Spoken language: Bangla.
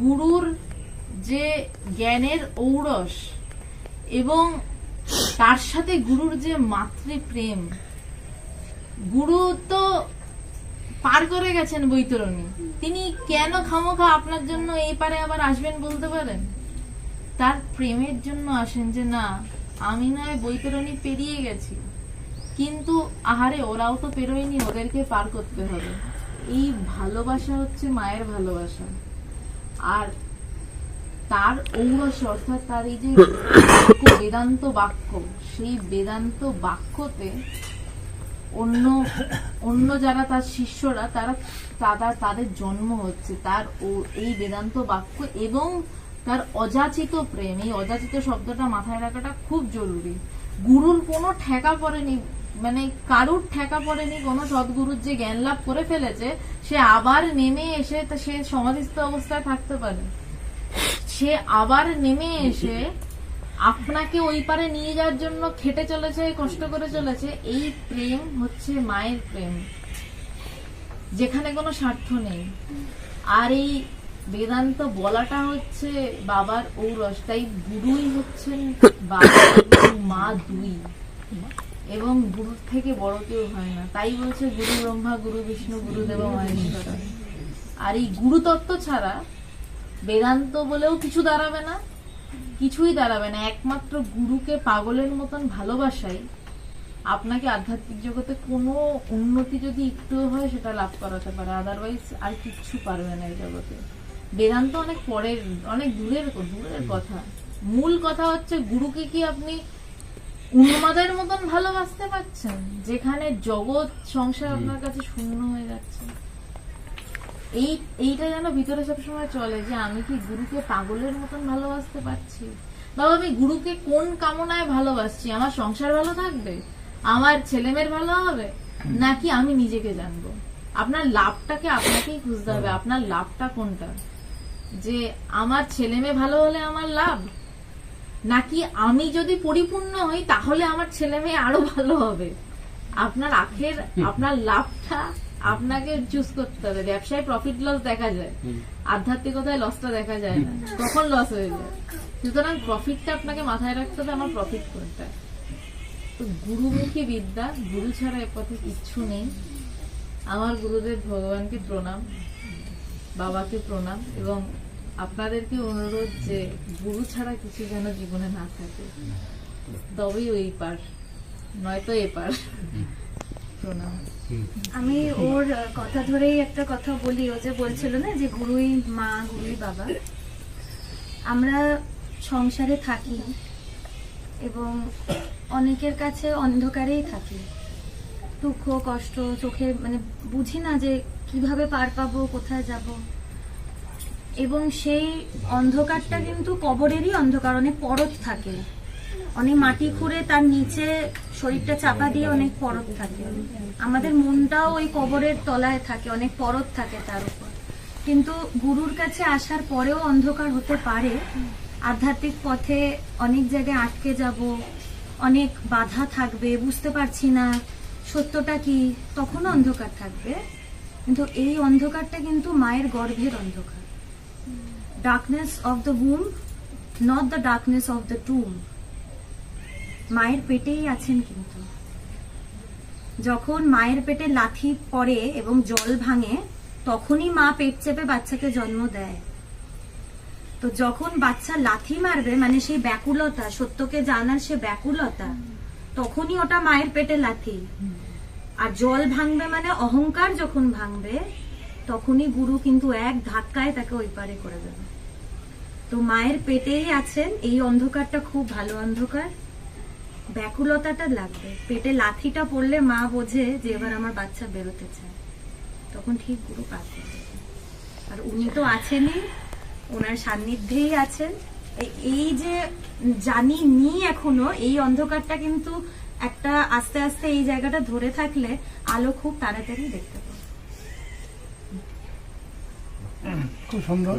গুরুর যে জ্ঞানের ঔরস এবং তার সাথে গুরুর যে মাতৃপ্রেম, গুরু তো পার করে গেছেন বৈতরণী। তিনি কেন খামোখা আপনার জন্য এই পারে আবার আসবেন বলতে পারেন? তার প্রেমের জন্য আসেন যে, না, আমি নয়, বৈতরণী পেরিয়ে গেছি। কিন্তু আহারে ওরাও তো পেরোয়নি, ওদেরকে পার করতে হবে। এই ভালোবাসা হচ্ছে মায়ের ভালোবাসা। আর তার অর্থাৎ তার এই যে বেদান্ত বাক্য, সেই বেদান্ত বাক্যতে অন্য অন্য যারা তার শিষ্যরা, তারা তারা তাদের জন্ম হচ্ছে, তার এই বেদান্ত বাক্য এবং তার অযাচিত প্রেম, এই অযাচিত শব্দটা মাথায় রাখাটা খুব জরুরি। গুরুর কোনো ঠেকা পড়েনি মানে কারুর ঠেকা পড়েনি, কোনো সদ্গুরুর যে জ্ঞান লাভ করে ফেলেছে, সে আবার নেমে এসে সে সমাধিস্থ অবস্থায় থাকতে পারে। সে আবার নেমে এসে আপনাকে ওই পারে নিয়ে যাওয়ার জন্য খেটে চলেছে, কষ্ট করে চলেছে, এই প্রেম হচ্ছে মায়ের প্রেম, যেখানে কোনো স্বার্থ নেই। আর এই বেদান্ত বলাটা হচ্ছে বাবার ঔরস, তাই গুরুই হচ্ছেন বাবা মা দুই। এবং গুরুর থেকে বড় কেউ হয় না। তাই বলছে গুরু ব্রহ্মা, গুরু বিষ্ণু গুরুদেব মহেশ্বর। আর এই গুরুতত্ত্ব ছাড়া বেদান্ত বলেও কিছু দাঁড়াবে না, কিছুই দাঁড়াবে না। একমাত্র গুরুকে পাগলের মতন ভালোবাসাই আপনাকে আধ্যাত্মিক জগতে কোনো উন্নতি যদি একটু হয় সেটা লাভ করাতে পারে। আদারওয়াইজ আর কিচ্ছু পারবে না এই জগতে। বেদান্ত অনেক পরের, অনেক দূরের দূরের কথা। মূল কথা হচ্ছে গুরুকে কি আপনি উন্মাদের মতন ভালোবাসতে পারছেন যেখানে জগৎ সংসার আপনার কাছে শূন্য হয়ে যাচ্ছে। এই এইটা যেন ভিতরে সবসময় চলে যে আমি কি গুরুকে পাগলের মতন ভালোবাসতে পারছি? বাবা আমি গুরুকে কোন কামনায় ভালোবাসছি? আমার সংসার ভালো থাকবে? আমার ছেলেমেয়ের ভালো হবে? নাকি আমি নিজেকে জানব? আপনার লাভটাকে আপনাকেই খুঁজতে হবে। আপনার লাভটা কোনটা? যে আমার ছেলে মেয়ে ভালো হলে আমার লাভ? নাকি আমি যদি পরিপূর্ণ হই তাহলে আমার ছেলে মেয়ে আরও ভালো হবে? আপনার আখের আপনার লাভটা আপনাকে চুজ করতে হবে। ব্যবসায় প্রফিট লস দেখা যায়। আধ্যাত্মিকতায় লসটা দেখা যায় না। তখন লস হয়ে যায়? সুতরাং প্রফিটটা আপনাকে মাথায় রাখতে হবে আমার প্রফিট কোনটা তো গুরুমুখী বিদ্যা গুরু ছাড়া এ পথে কিচ্ছু নেই। আমার গুরুদেব ভগবানকে প্রণাম বাবাকে প্রণাম এবং আপনাদেরকে অনুরোধ যে গুরু ছাড়া কিছু যেন জীবনে না থাকে। তবেই ওই পার, নয়তো এ পার। প্রণাম। আমি ওর কথা ধরেই একটা কথা বলি, ও যে বলছিল না যে গুরুই মা, গুরুই বাবা। আমরা সংসারে থাকি এবং অনেকের কাছে অন্ধকারেই থাকি। দুঃখ, কষ্ট, চোখে মানে বুঝি না যে কীভাবে পার পাবো, কোথায় যাব। এবং সেই অন্ধকারটা কিন্তু কবরেরই অন্ধকার, অনেক পরত থাকে। অনেক মাটি খুঁড়ে তার নিচে শরীরটা চাপা দিয়ে অনেক পরত থাকে। আমাদের মনটাও ওই কবরের তলায় থাকে, অনেক পরত থাকে তার উপর। কিন্তু গুরুর কাছে আসার পরেও অন্ধকার হতে পারে। আধ্যাত্মিক পথে অনেক জায়গায় আটকে যাব, অনেক বাধা থাকবে, বুঝতে পারছি না সত্যটা কি, তখনও অন্ধকার থাকবে। কিন্তু এই অন্ধকারটা কিন্তু মায়ের গর্ভের অন্ধকার। Darkness of the womb not the darkness of the tomb মায়ের পেটেই আছেন কিন্তু। যখন মায়ের পেটে লাথি পড়ে এবং জল ভাঙে, তখনই মা পেট চেপে বাচ্চাকে জন্ম দেয়। তো যখন বাচ্চা লাথি মারবে মানে সেই ব্যাকুলতা, সত্যকে জানার সে ব্যাকুলতা, তখনই ওটা মায়ের পেটে লাথি। আর জল ভাঙবে মানে অহংকার যখন ভাঙবে তখনই গুরু কিন্তু এক ধাক্কায় তাকে ওই পারে করে দেবে। তো মায়ের পেটেই আছেন, এই অন্ধকারটা খুব ভালো অন্ধকার। ব্যাকুলতাটা লাগবে। পেটে লাথিটা পড়লে মা বোঝে যে এবার আমার বাচ্চা বেরোতে চায়। তখন ঠিক গুরু কাজ আর উনি তো আছেনই, ওনার সান্নিধ্যেই আছেন। এই যে জানি নি এখনও, এই অন্ধকারটা কিন্তু একটা আস্তে আস্তে এই জায়গাটা ধরে থাকলে আলো খুব তাড়াতাড়ি দেখতে পাবে। খুব সুন্দর।